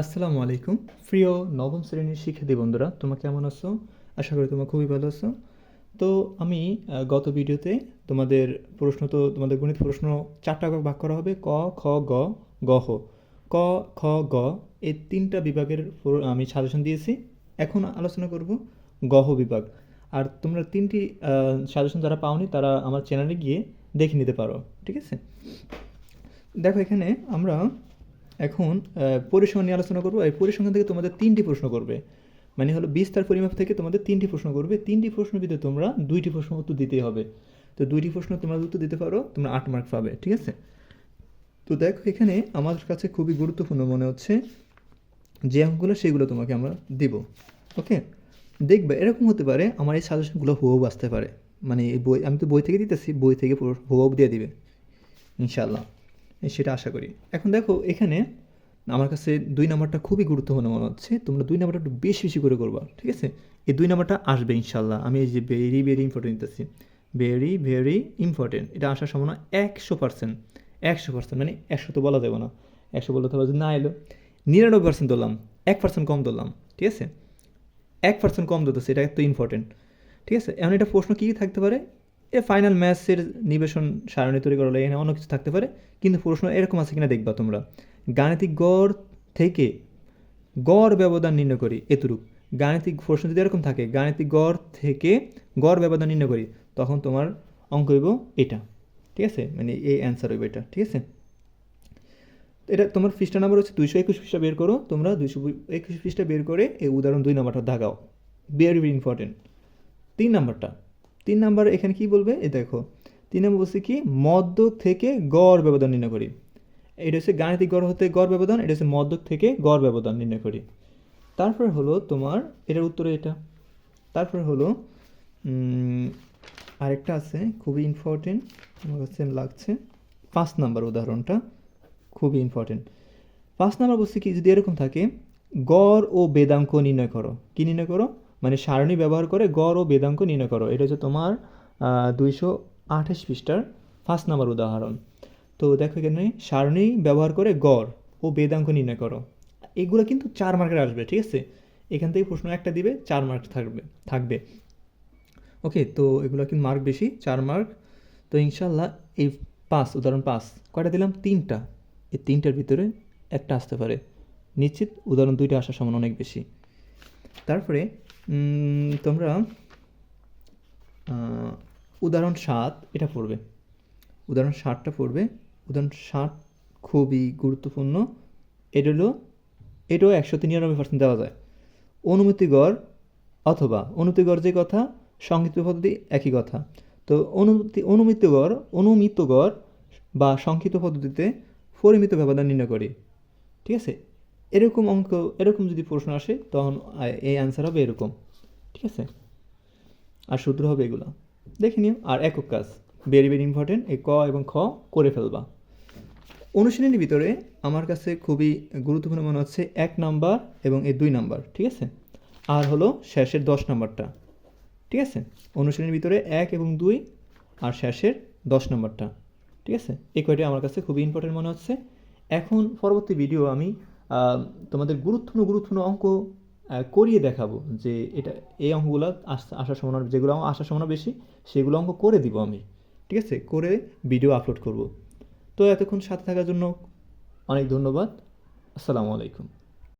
আসসালামু আলাইকুম। প্রিয় নবম শ্রেণির শিক্ষার্থী বন্ধুরা, তোমরা কেমন আছো? আশা করি তোমরা খুবই ভালো আছো। তো আমি গত ভিডিওতে তোমাদের প্রশ্ন তো, তোমাদের গণিত প্রশ্ন চারটা ভাগ করা হবে, ক, খ, গ গ, হ। ক, খ, গ এই তিনটা বিভাগের আমি সাজেশন দিয়েছি। এখন আলোচনা করব গহ বিভাগ। আর তোমরা তিনটি সাজেশন যারা পাওনি তারা আমার চ্যানেলে গিয়ে দেখে নিতে পারো, ঠিক আছে? দেখো এখানে আমরা এখন পরিসংখ্যান নিয়ে আলোচনা করব। এই পরিসংখ্যান থেকে তোমাদের তিনটি প্রশ্ন করবে। মানে হলো বিস্তার পরিমাপ থেকে তোমাদের তিনটি প্রশ্ন করবে। তিনটি প্রশ্নের ভিতরে তোমরা দুইটি প্রশ্ন উত্তর দিতেই হবে। তো দুইটি প্রশ্ন তোমরা উত্তর দিতে পারো, তোমরা আট মার্ক পাবে, ঠিক আছে? তো দেখো, এখানে আমার কাছে খুবই গুরুত্বপূর্ণ মনে হচ্ছে যে অঙ্কগুলো, সেগুলো তোমাকে আমরা দিব, ওকে? দেখবে, এরকম হতে পারে আমার এই সাজেশনগুলো হুবহু আসতে পারে। মানে বই, আমি তো বই থেকে দিতেছি, বই থেকে হুবহু দিয়ে দিবে ইনশাল্লাহ সেটা আশা করি। এখন দেখো, এখানে আমার কাছে দুই নাম্বারটা খুবই গুরুত্বপূর্ণ মনে হচ্ছে। তোমরা দুই নাম্বারটা একটু বেশি বেশি করে করবা, ঠিক আছে? এই দুই নাম্বারটা আসবে ইনশাল্লাহ আমি এই যে ভেরি ভেরি ইম্পর্টেন্ট দিতেছি। ভেরি ভেরি ইম্পর্টেন্ট এটা আসার সম্ভাবনা একশো পার্সেন্ট একশো পার্সেন্ট মানে একশো তো বলা যাবে না। একশো বলতে হবে যে না এলো। নিরানব্বই পার্সেন্ট ধরলাম। এক পার্সেন্ট কম ধরলাম, ঠিক আছে? এক পার্সেন্ট কম ধরতেছে, এটা এত ইম্পর্টেন্ট ঠিক আছে? এমন এটা প্রশ্ন কী থাকতে পারে? এ ফাইনাল ম্যাচের নিবেশন সারণী তৈরি করা এখানে অন্য কিছু থাকতে পারে, কিন্তু প্রশ্ন এরকম আছে কিনা দেখবা তোমরা। গাণিতিক গড় থেকে গড় ব্যবধান নির্ণয় করি, এতটুক। গাণিতিক প্রশ্ন যদি এরকম থাকে, গাণিতিক গড় থেকে গড় ব্যবধান নির্ণয় করি, তখন তোমার অঙ্ক হইব এটা। ঠিক আছে? মানে এই অ্যান্সার হইব এটা। ঠিক আছে? এটা তোমার পৃষ্ঠা নাম্বার হচ্ছে দুইশো একুশ পৃষ্ঠা বের করো। তোমরা দুইশো একুশ পৃষ্ঠা বের করে এই উদাহরণ দুই নাম্বারটা দাগাও। ভেরি ভেরি ইম্পর্টেন্ট তিন নাম্বারটা। তিন নাম্বার এখানে কি বলবে? এই দেখো, তিন নম্বর বলছে কি মদ্যক থেকে গড় ব্যবধান নির্ণয় করি। এটা হচ্ছে গাণিতিক গড় হতে গড় ব্যবধান, এটা হচ্ছে মদ্যক থেকে গড় ব্যবধান নির্ণয় করি। তারপর হলো তোমার, এটার উত্তরে এটা। তারপরে হলো আরেকটা আছে, খুবই ইম্পর্টেন্ট আমার কাছে লাগছে। পাঁচ নাম্বার উদাহরণটা, খুবই ইম্পর্টেন্ট পাঁচ নাম্বার বলছে কি, যদি এরকম থাকে, গড় ও বেদাঙ্ক নির্ণয় করো। কি নির্ণয় করো? মানে সারণী ব্যবহার করে গড় ও বেদাঙ্ক নির্ণয় করো। এটা হচ্ছে তোমার দুইশো আঠাশ পৃষ্ঠার ফার্স্ট নাম্বার উদাহরণ। তো দেখো এখানে সারণী ব্যবহার করে গড় ও বেদাঙ্ক নির্ণয় করো। এগুলো কিন্তু চার মার্কের আসবে, ঠিক আছে? এখান থেকে প্রশ্ন একটা দিবে, চার মার্ক থাকবে থাকবে। ওকে, তো এগুলো কিন্তু মার্ক বেশি? চার মার্ক তো ইনশাল্লাহ এই পাঁচ, উদাহরণ পাঁচ, কয়টা দিলাম? তিনটা। এই তিনটার ভিতরে একটা আসতে পারে। নিশ্চিত উদাহরণ দুইটা আসার সমান অনেক বেশি। তারপরে তোমরা উদাহরণ সাত, এটা পড়বে। উদাহরণ ষাটটা পড়বে। উদাহরণ ষাট খুবই গুরুত্বপূর্ণ। এটা হলো, এটাও একশো নিরানব্বই পার্সেন্ট দেওয়া যায়। অনুমতি গড় অথবা অনুমতি গড় যে কথা, সংক্ষিপ্ত পদ্ধতি একই কথা। তো অনুমতি, অনুমিত গড় অনুমিত গড় বা সংক্ষিপ্ত পদ্ধতিতে পরিমিত ব্যবধান নির্ণয় করি। ঠিক আছে? এরকম অঙ্ক, এরকম যদি প্রশ্ন আসে, তখন এই অ্যান্সার হবে এরকম। ঠিক আছে? আর সূত্র হবে এগুলো। দেখে নিও। আর একক কাজ। ভেরি ভেরি ইম্পর্টেন্ট এই ক এবং খ করে ফেলবা। অনুশীলনীর ভিতরে আমার কাছে খুবই গুরুত্বপূর্ণ মনে হচ্ছে এক নাম্বার এবং এই দুই নাম্বার। ঠিক আছে? আর হলো শেষের দশ নাম্বারটা। ঠিক আছে? অনুশীলনীর ভিতরে এক এবং দুই আর শেষের দশ নাম্বারটা। ঠিক আছে? এই কয়টি আমার কাছে খুবই ইম্পর্টেন্ট মনে হচ্ছে। এখন পরবর্তী ভিডিও আমি তোমাদের গুরুত্বপূর্ণ গুরুত্বপূর্ণ অঙ্ক করিয়ে দেখাবো যে এটা, এই অঙ্কগুলো আস- আসার সম্ভাবনা, যেগুলো আসার সম্ভাবনা বেশি, সেগুলো অঙ্ক করে দিব আমি, ঠিক আছে? করে ভিডিও আপলোড করব। তো এতক্ষণ সাথে থাকার জন্য অনেক ধন্যবাদ। আসসালামু আলাইকুম।